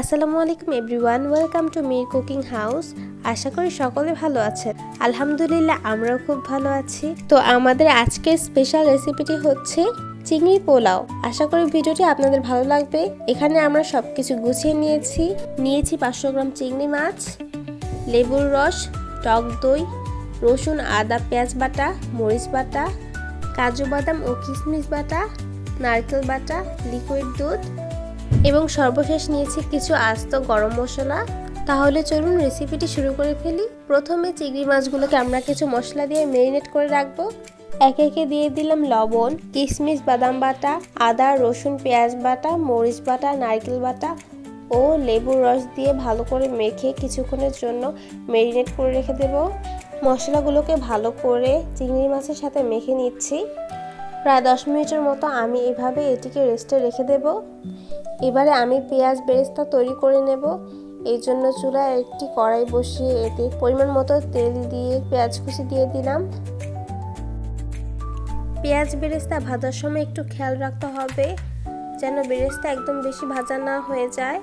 আসসালামু আলাইকুম everyone, welcome to Mir cooking house. আশা করি সকলে ভালো আছেন। আলহামদুলিল্লাহ, আমরাও খুব ভালো আছি। তো আমাদের আজকের স্পেশাল রেসিপিটি হচ্ছে চিংড়ি পোলাও। আশা করি ভিডিওটি আপনাদের ভালো লাগবে। এখানে আমরা সব কিছু গুছিয়ে নিয়েছি। নিয়েছি পাঁচশো গ্রাম চিংড়ি মাছ, লেবুর রস, টক দই, রসুন, আদা, পেঁয়াজ বাটা, মরিচ বাটা, কাজু বাদাম ও কিশমিশ বাটা, নারকেল বাটা লিকুইড দুধ এবং সর্বশেষ নিয়েছি কিছু আস্ত গরম মশলা। তাহলে চলুন রেসিপিটি শুরু করে ফেলি। প্রথমে চিংড়ি মাছগুলোকে আমরা কিছু মশলা দিয়ে মেরিনেট করে রাখব। একে একে দিয়ে দিলাম লবণ কিশমিশ বাদাম বাটা, আদা, রসুন, পেঁয়াজ বাটা, মরিচ বাটা, নারকেল বাটা ও লেবুর রস দিয়ে ভালো করে মেখে কিছুক্ষণের জন্য মেরিনেট করে রেখে দেব। মশলাগুলোকে ভালো করে চিংড়ি মাছের সাথে মেখে নিচ্ছি। প্রায় দশ মিনিটের মতো আমি এভাবে এটিকে রেস্টে রেখে দেব। এবারে আমি পেঁয়াজ বেরেস্তা তৈরি করে নেব। এই জন্য চুলায় একটি কড়াই বসিয়ে এতে পরিমাণ মতো তেল দিয়ে পেঁয়াজ কুচি দিয়ে দিলাম। পেঁয়াজ বেরেস্তা ভাজার সময় একটু খেয়াল রাখতে হবে, যেন বেরেস্তা একদম বেশি ভাজা না হয়ে যায়।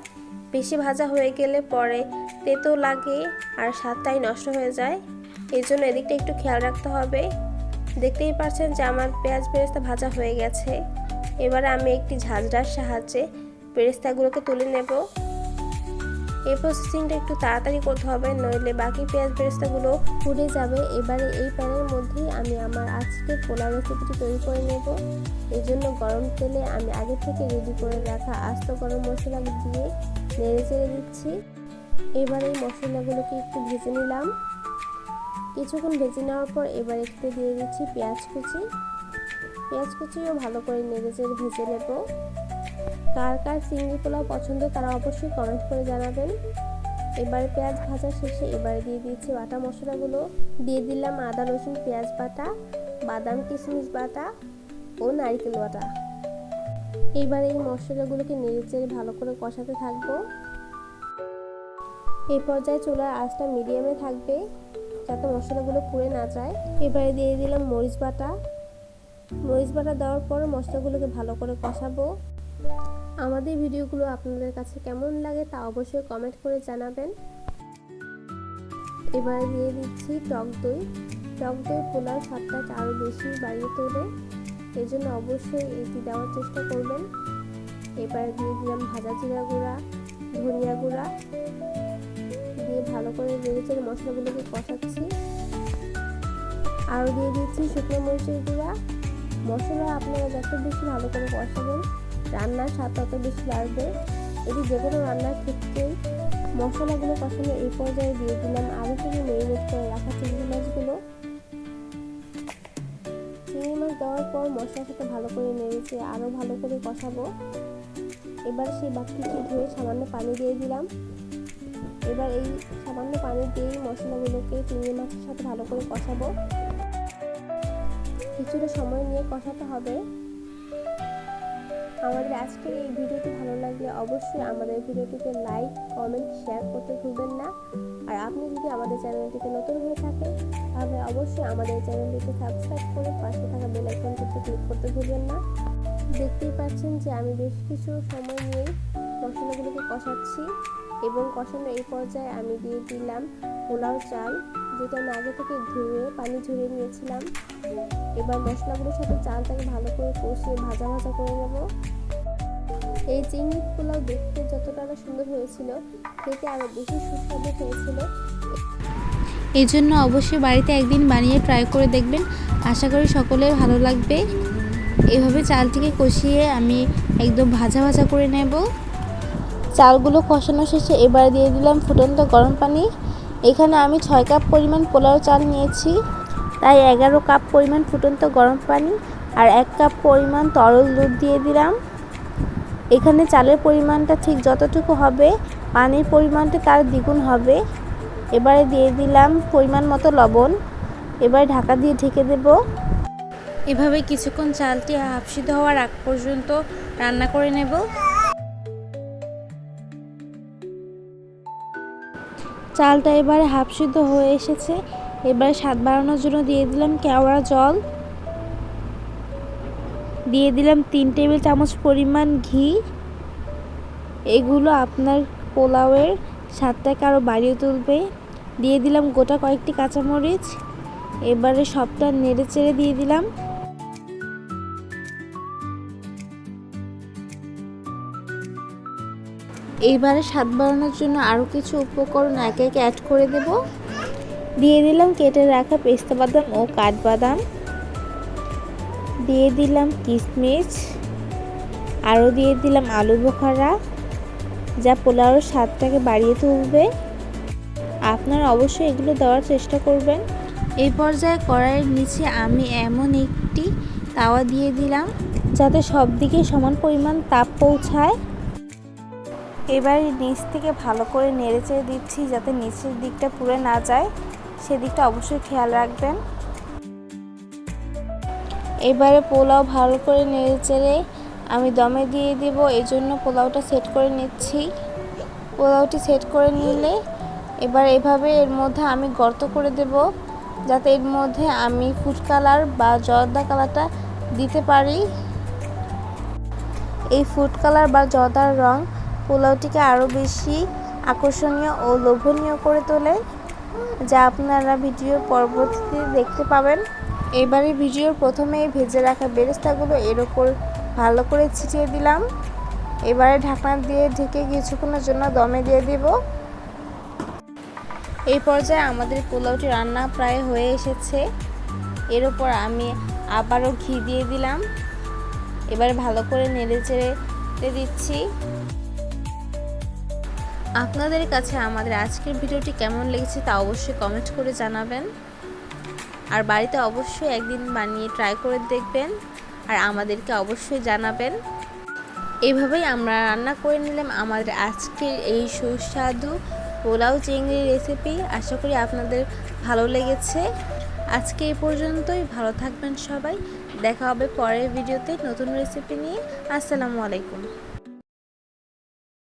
বেশি ভাজা হয়ে গেলে পরে তেতো লাগে আর স্বাদটাই নষ্ট হয়ে যায়। এই জন্য এদিকটা একটু খেয়াল রাখতে হবে। দেখতেই পাচ্ছেন যে আমার পেঁয়াজ বেরেস্তা ভাজা হয়ে গেছে। এবারে আমি একটি ঝাঁঝরার সাহায্যে বেরেস্তাগুলোকে তুলে নেব। এই প্রসেসিংটা একটু তাড়াতাড়ি করতে হবে, নইলে বাকি পেঁয়াজ বেরেস্তাগুলো পুড়ে যাবে। এবারে এই প্যানের মধ্যেই আমি আমার আজকে পোলাও রেসিপিটি তৈরি করে নেব। এই জন্য গরম তেলে আমি আগে থেকে রেডি করে রাখা আস্ত গরম মশলা দিয়ে নেড়ে চেড়ে দিচ্ছি। এবার এই মশলাগুলোকে একটু ভেজে নিলাম। কিছুক্ষণ ভেজে নেওয়ার পর এবার একটু দিয়ে দিচ্ছি পেঁয়াজ কুচি। পেঁয়াজ কুচিও ভালো করে নেড়ে চেড়ে ভেজে নেব। কার কার চিংড়ি পোলাও পছন্দ তারা অবশ্যই কমেন্ট করে জানাবেন। এবারে পেঁয়াজ ভাজা শেষে এবারে দিয়ে দিয়েছি বাটা মশলাগুলো। দিয়ে দিলাম আদা, রসুন, পেঁয়াজ বাটা, বাদাম, কিশমিশ বাটা ও নারকেল বাটা। এবার এই মশলাগুলোকে নেড়ে চেড়ে ভালো করে কষাতে থাকব। এই পর্যায়ে চুলার আঁচটা মিডিয়ামে থাকবে যাতে মশলাগুলো পুড়ে না যায়। এবারে দিয়ে দিলাম মরিচ বাটা। মরিচ বাটা দেওয়ার পর মশলাগুলোকে ভালো করে কষাবো। আমাদের ভিডিওগুলো আপনাদের কাছে কেমন লাগে তা অবশ্যই কমেন্ট করে জানাবেন। এবারে দিয়ে দিচ্ছি টক দই। টক দই পোলার স্বাদটাকে আরও বেশি বাড়িয়ে তোলে। এই জন্য অবশ্যই এটি দেওয়ার চেষ্টা করবেন। এবারে দিয়ে দিলাম ভাজা জিরা গুঁড়া, ধনিয়া গুঁড়া। দিয়ে ভালো করে নেড়েচেড়ে মশলাগুলোকে কষাচ্ছি। আরও দিয়ে দিচ্ছি শুকনো মরিচের গুঁড়া। মশলা আপনারা যত বেশি ভালো করে কষাবেন রান্নার স্বাদ তত বেশি লাগবে এটি যে কোনো রান্নার ক্ষেত্রেই মশলাগুলো কষানো এই পর্যায়ে দিয়ে দিলাম আগে থেকে মেরিনেট করে রাখা চিংড়ি মাছগুলো। চিংড়ি মাছ দেওয়ার পর মশলার সাথে ভালো করে নেড়েছে আরও ভালো করে কষাবো। এবার সেই বাকিটি ধুয়ে সামান্য পানি দিয়ে দিলাম। এবার এই সামান্য পানি দিয়েই মশলাগুলোকে চিংড়ি মাছের সাথে ভালো করে কষাবো। কিছুটা সময় নিয়ে কষাতে হবে। আমাদের আজকের এই ভিডিওটি ভালো লাগলে অবশ্যই আমাদের ভিডিওটিকে লাইক, কমেন্ট, শেয়ার করতে ভুলবেন না। আর আপনি যদি আমাদের চ্যানেলটিতে নতুন হয়ে থাকেন, তাহলে অবশ্যই আমাদের চ্যানেলটিকে সাবস্ক্রাইব করে পাশে থাকা বেল আইকনটিতে ক্লিক করতে ভুলবেন না। দেখতেই পাচ্ছেন যে আমি বেশ কিছু সময় নিয়ে মশলাগুলোকে কষাচ্ছি এবং কষানো এই পর্যায়ে আমি দিয়ে দিলাম পোলাও চাল। যেটা আমি আগে থেকে ধুয়ে পানি ঝরিয়ে নিয়েছিলাম। এবার মশলাগুলোর সাথে চালটাকে ভালো করে কষিয়ে ভাজা ভাজা করে নেব। এই চিংড়ি পোলাও দেখতে যতটা সুন্দর হয়েছিল খেতে আরও বেশি সুস্বাদু হয়েছিল। এই জন্য অবশ্যই বাড়িতে একদিন বানিয়ে ট্রাই করে দেখবেন। আশা করি সকলের ভালো লাগবে। এভাবে চালটিকে কষিয়ে আমি একদম ভাজা ভাজা করে নেব। চালগুলো কষানো শেষে এবার দিয়ে দিলাম ফুটন্ত গরম পানি। এখানে আমি ছয় কাপ পরিমাণ পোলাও চাল নিয়েছি, তাই এগারো কাপ পরিমাণ ফুটন্ত গরম পানি আর এক কাপ পরিমাণ তরল দুধ দিয়ে দিলাম। এখানে চালের পরিমাণটা ঠিক যতটুকু হবে, পানির পরিমাণটা তার দ্বিগুণ হবে। এবারে দিয়ে দিলাম পরিমাণ মতো লবণ, এবার ঢাকা দিয়ে ঢেকে দেব। এভাবে কিছুক্ষণ চালটি হাফ সিদ্ধ হওয়ার আগ পর্যন্ত রান্না করে নেব। চালটা এবারে হাফ সিদ্ধ হয়ে এসেছে। এবারে স্বাদ বাড়ানোর জন্য দিয়ে দিলাম কেওড়া জল। দিয়ে দিলাম তিন টেবিল চামচ পরিমাণ ঘি। এগুলো আপনার পোলাওয়ের স্বাদটাকে আরও বাড়িয়ে তুলবে? দিয়ে দিলাম গোটা কয়েকটি কাঁচামরিচ। এবারে সবটা নেড়ে চেড়ে দিয়ে দিলাম। এইবারে স্বাদ বাড়ানোর জন্য আরও কিছু উপকরণ একে একে অ্যাড করে দেব। দিয়ে দিলাম কেটে রাখা পেস্তা বাদাম ও কাঠবাদাম। দিয়ে দিলাম কিশমিশ আরও দিয়ে দিলাম আলু বোখারা, যা পোলাওর স্বাদটাকে বাড়িয়ে তুলবে। আপনারা অবশ্যই এগুলো দেওয়ার চেষ্টা করবেন। এই পর্যায়ে কড়াইয়ের নিচে আমি এমন একটি তাওয়া দিয়ে দিলাম, যাতে সব দিকে সমান পরিমাণ তাপ পৌঁছায়। এবার নিচ থেকে ভালো করে নেড়ে চেড়ে দিচ্ছি যাতে নিচের দিকটা পুড়ে না যায়। সেদিকটা অবশ্যই খেয়াল রাখবেন। এবারে পোলাও ভালো করে নেড়ে চেড়ে আমি দমে দিয়ে দিব এই জন্য পোলাওটা সেট করে নিচ্ছি। পোলাওটি সেট করে নিলে এবার এভাবে এর মধ্যে আমি গর্ত করে দেব, যাতে এর মধ্যে আমি ফুড কালার বা জর্দা কালারটা দিতে পারি। এই ফুড কালার বা জর্দার রং পোলাওটিকে আরও বেশি আকর্ষণীয় ও লোভনীয় করে তোলে, যা আপনারা ভিডিওর পরবর্তীতে দেখতে পাবেন। এবারে ভিডিওর প্রথমে ভেজে রাখা বেরেস্তাগুলো এর ওপর ভালো করে ছিটিয়ে দিলাম। এবারে ঢাকনা দিয়ে ঢেকে কিছুক্ষণের জন্য দমে দিয়ে দিব। এই পর্যায়ে আমাদের পোলাওটি রান্না প্রায় হয়ে এসেছে। এর ওপর আমি আবারও ঘি দিয়ে দিলাম। এবার ভালো করে নেড়ে চেড়ে দিচ্ছি। আপনাদের কাছে আমাদের আজকের ভিডিওটি কেমন লেগেছে তা অবশ্যই কমেন্ট করে জানাবেন। আর বাড়িতে অবশ্যই একদিন বানিয়ে ট্রাই করে দেখবেন আর আমাদেরকে অবশ্যই জানাবেন। এইভাবেই আমরা রান্না করে নিলাম আমাদের আজকের এই সুস্বাদু পোলাও চিংড়ি রেসিপি আশা করি আপনাদের ভালো লেগেছে। আজকে এই পর্যন্তই, ভালো থাকবেন সবাই। দেখা হবে পরের ভিডিওতে নতুন রেসিপি নিয়ে। আসসালামু আলাইকুম।